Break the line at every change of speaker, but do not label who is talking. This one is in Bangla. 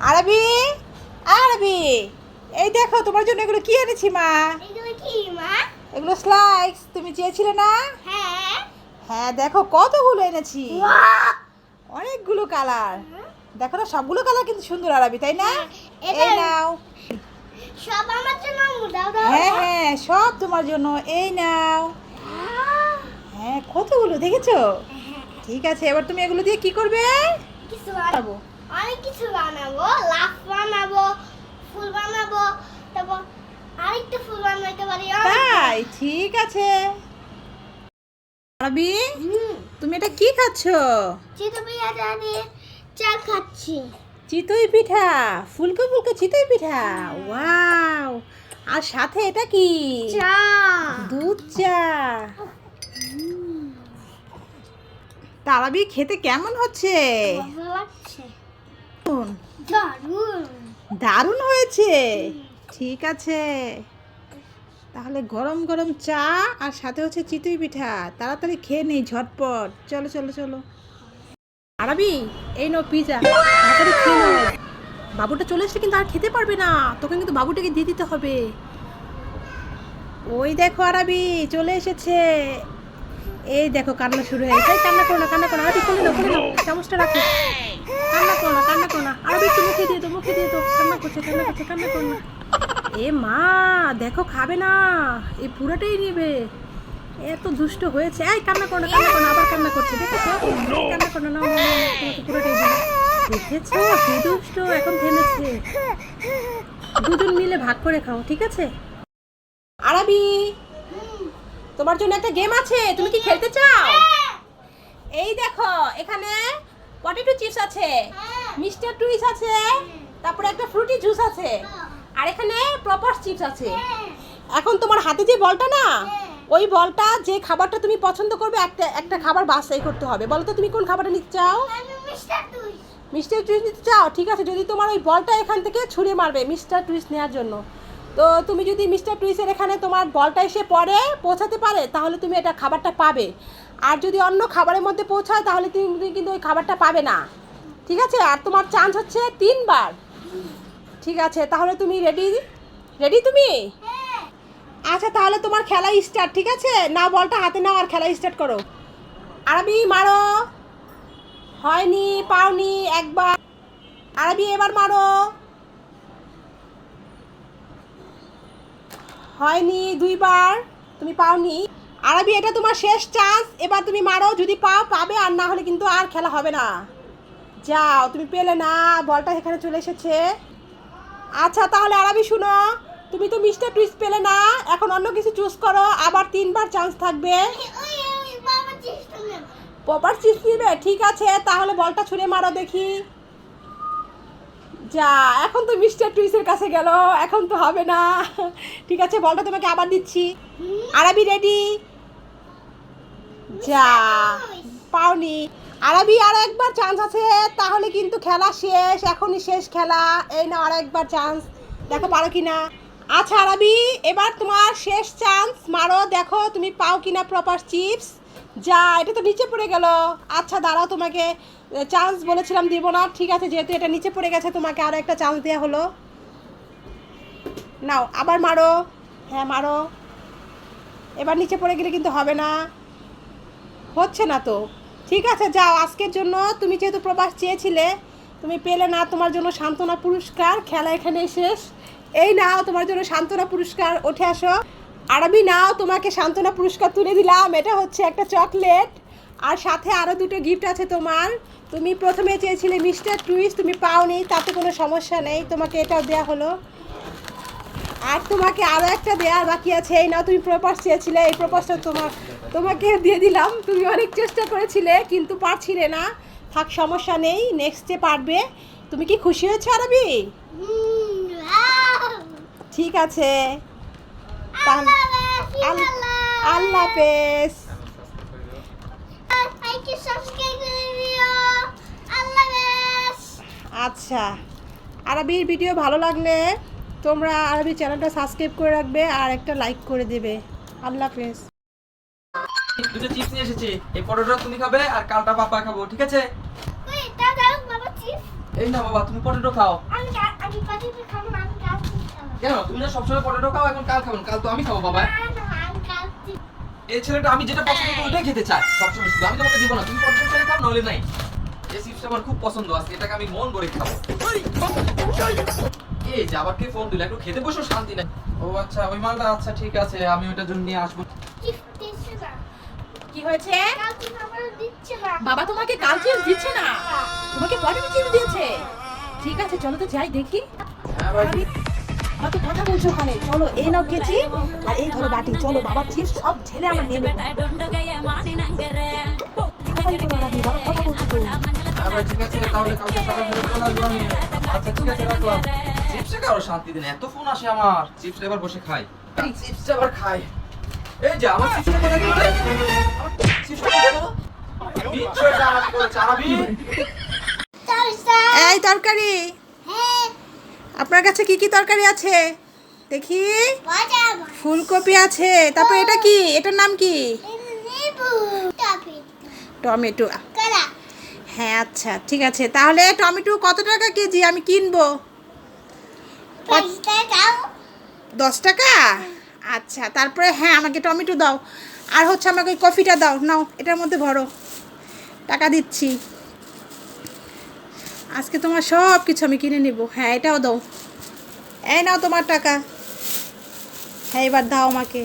আরবি? আরবি। এই দেখো তোমার জন্য এগুলো কি এনেছি মা?
এগুলো কি মা?
এগুলো স্লাইক্স তুমি চেয়েছিলে না?
হ্যাঁ।
হ্যাঁ দেখো কতগুলো এনেছি। অনেকগুলো কালার দেখো না সবগুলো কালার কিন্তু সুন্দর আরবি তাই না?
হ্যাঁ,
এই নাও।
সব আমার জন্য
হ্যাঁ হ্যাঁ সব তোমার জন্য। এই নাও। হ্যাঁ কতগুলো দেখেছ? ঠিক আছে এবার তুমি এগুলো দিয়ে কি করবে?
কিছু বানাবো অনেক কিছু বানাবো লাফ বানাবো ফুল বানাবো তারপর আরেকটা ফুল বানাতে পারি
তাই ঠিক আছে। আরবি
হুম।
তুমি এটা কি খাচ্ছো?
চিতু পিঠা দিয়ে চা খাচ্ছি।
চিতই পিঠা ফুলকো ফুলকো চিতই পিঠা ওয়াও। আর সাথে এটা কি?
চা।
দুধ চা। তারাবি খেতে কেমন হচ্ছে?
ভালো লাগছে।
দারুণ। হয়েছে। ঠিক আছে। তাহলে গরম গরম চা আর সাথে হচ্ছে চিতই পিঠা। তাড়াতাড়ি খেয়ে নেই ঝটপট। চলো চলো চলো। আরবি এই নো পিজা তাড়াতাড়ি খেয়ে নাও। বাবুটা চলে এসে কিন্তু আর খেতে পারবে না। তোকে কিন্তু বাবুটাকে দিয়ে দিতে হবে। ওই দেখো আরবি চলে এসেছে। এই দেখো কান্না শুরু হয়ে গেছে। কান্না করো না কান্না করো আরবি নাও খুলে নাও। চামচটা রাখো কান্না করো না কান্না করো না আরবি এ মা, দেখো খাবে না। এই পুরোটাই নেবে। এত দুষ্ট হয়েছে। এই, কান্না করো কান্না করো আবার কান্না করছে। দেখেছ কান্না করো না পুরোটাই দিবে। দেখেছ? কি দুষ্ট, এখন থেমেছে। দুজন মিলে ভাগ করে খাও, ঠিক আছে? আরবি, তোমার জন্য একটা গেম আছে। তুমি কি খেলতে চাও? এই দেখো, এখানে পটেটো চিপস আছে। মিস্টার টুইস আছে তারপরে একটা ফ্রুটি জুস আছে আর এখানে প্রপার চিপস আছে। এখন তোমার হাতে যে বলটা না ওই বলটা যে খাবারটা তুমি পছন্দ করবে একটা একটা খাবার বাছাই করতে হবে। বলো তো তুমি কোন খাবারটা নিতে চাও?
Mister
twist. নিতে চাও? ঠিক আছে যদি তোমার ওই বলটা এখান থেকে ছুঁড়ে মারবে মিস্টার টুইস নেওয়ার জন্য। তো তুমি যদি মিস্টার টুইসের এখানে তোমার বলটা এসে পরে পৌঁছাতে পারে তাহলে তুমি এটা খাবারটা পাবে। আর যদি অন্য খাবারের মধ্যে পৌঁছায় তাহলে তুমি কিন্তু ওই খাবারটা পাবে না। ঠিক আছে? আর তোমার চান্স হচ্ছে তিনবার। ঠিক আছে, তাহলে তুমি রেডি রেডি তুমি? আচ্ছা তাহলে তোমার খেলা স্টার্ট ঠিক আছে? না, বলটা হাতে নাও আর খেলা স্টার্ট করো। আরবি মারো। হয়নি, পাওনি, একবার। আরবি এবার মারো। হয়নি, দুইবার। তুমি পাওনি। আরবি, এটা তোমার শেষ চান্স এবার তুমি মারো, যদি পাও, পাবে। আর না হলে কিন্তু আর খেলা হবে না। যাও, তুমি পেলে না, বলটা এখানে চলে এসেছে। আচ্ছা তাহলে আরবি শুনো। তুমি তো মিস্টার টুইস্ট পেলে না, এখন অন্য কিছু চুজ করো, আবার তিনবার চান্স থাকবে। প্রপার চিপস নিবে? ঠিক আছে, তাহলে বলটা ছুঁড়ে মারো দেখি। যা, এখন তো মিস্টার টুইসের কাছে গেল, এখন তো হবে না। ঠিক আছে, বলটা তোমাকে আবার দিচ্ছি। আরবি রেডি যা, পাওনি। আরবি আর একবার চান্স আছে, তাহলে কিন্তু খেলা শেষ, এখনই শেষ খেলা। এই না আর একবার চান্স দেখো পারো কি না আচ্ছা আরবি, এবার তোমার শেষ চান্স মারো, দেখো তুমি পাও কি না প্রপার চিপস যা, এটা তো নিচে পড়ে গেল। আচ্ছা দাঁড়াও তোমাকে চান্স বলেছিলাম, দিব না। ঠিক আছে, যেহেতু এটা নিচে পড়ে গেছে, তোমাকে আরও একটা চান্স দেওয়া হলো। নাও, আবার মারো। হ্যাঁ মারো। এবার নিচে পড়ে গেলে কিন্তু হবে না। হচ্ছে না তো। ঠিক আছে, যাও। আজকের জন্য তুমি যেহেতু প্রবাস চেয়েছিলে, তুমি পেলে না তোমার জন্য সান্ত্বনা পুরস্কার। খেলা এখানে শেষ। এই নাও তোমার জন্য সান্ত্বনা পুরস্কার। উঠে আসো। আরবি, নাও তোমাকে সান্ত্বনা পুরস্কার তুলে দিলাম। এটা হচ্ছে একটা চকলেট। আর সাথে আরও দুটো গিফট আছে তোমার। তুমি প্রথমে চেয়েছিলে মিস্টার টুইস তুমি পাওনি, তাতে কোনো সমস্যা নেই। তোমাকে এটাও দেওয়া হলো। আর তোমাকে আরও একটা দেওয়ার বাকি আছে। এই নাও, তুমি প্রপাস চেয়েছিলে, এই প্রপাসটা তোমার তোমাকে দিয়ে দিলাম। তুমি অনেক চেষ্টা করেছিলে, কিন্তু পারছিলে না। থাক, সমস্যা নেই নেক্সটে পারবে। তুমি কি খুশি হয়েছো, আরবি? ঠিক আছে।
আল্লাহ
হাফেজ। আচ্ছা আরবির ভিডিও ভালো লাগলে তোমরা আরবি চ্যানেলটা সাবস্ক্রাইব করে রাখবে আর একটা লাইক করে দেবে। আল্লাহ হাফেজ।
দুটো চিপস নিয়ে এসেছি। এই পরোটা তুমি খাবে আর কালটা পাপা খাব ঠিক আছে?
বাবা
এই না বাবা তুমি পটেটো খাও।
আমি কা- আমি পাটিতে খাব আমি কাল চিপস খাব।
কেন? তুমি না সবসময় পটেটো খাও এখন কাল খাবেন কাল তো আমি খাব বাবা। এই ছেলেটা আমি যেটা পছন্দ করি ওটাই খেতে চাই সবসময় শুধু আমি তোমাকে দিব না তুমি পটেটো ছেলে খাও নইলে নাই। এই চিপসটা আমার খুব পছন্দ আছে এটাকে আমি মন ভরে খাব। এই যে আবার কে ফোন দিল? একটু খেতে বসো শান্তি নাই। ও আচ্ছা ওই মালটা আচ্ছা ঠিক আছে আমি ওটার জন্য নিয়ে আসব।
কি হয়েছে। বাবা তোমাকে কাল চিপস দিচ্ছে না। তোমাকে পটেটো চিপস দিয়েছে। ঠিক আছে চলো তো যাই দেখি।
হ্যাঁ
কত কথা বলছো ওখানে? চলো এই নাও কেচি। আর এই ধরো বাটি। চলো বাবার চিপস সব ছেলে আমার নেবে বাড়াবি, বাবা? কথা বলছো তো।
ঠিক আছে তাহলে কালকে সকাল করে চলে আসব আমি। আচ্ছা ঠিক আছে রাখলাম। চিপসে কারও শান্তি দেন এত ফোন আসে আমার। চিপস এবার বসে খাই। চিপস আবার খাই। এই যে আমার চিপসটা কোথায় গেল চিপসটা কোথায় গেল? বিচ্ছু চারাবি করে চারাবি
এই তরকারি।
হ্যাঁ,
আপনার কাছে কি কি তরকারি আছে? দেখি। ফুলকপি আছে। তারপর এটা কি? এটার নাম কি? টমেটো। হ্যাঁ আচ্ছা ঠিক আছে। তাহলে টমেটো কত টাকা কেজি? আমি কিনবো। দশ টাকা। আচ্ছা তারপরে হ্যাঁ আমাকে টমেটো দাও। আর হচ্ছে আমাকে ওই কফিটা দাও। নাও এটার মধ্যে ভরো। টাকা দিচ্ছি। আজকে তোমার সব কিছু আমি কিনে নেব। হ্যাঁ এটাও দাও। এই নাও তোমার টাকা। হ্যাঁ এবার দাও আমাকে।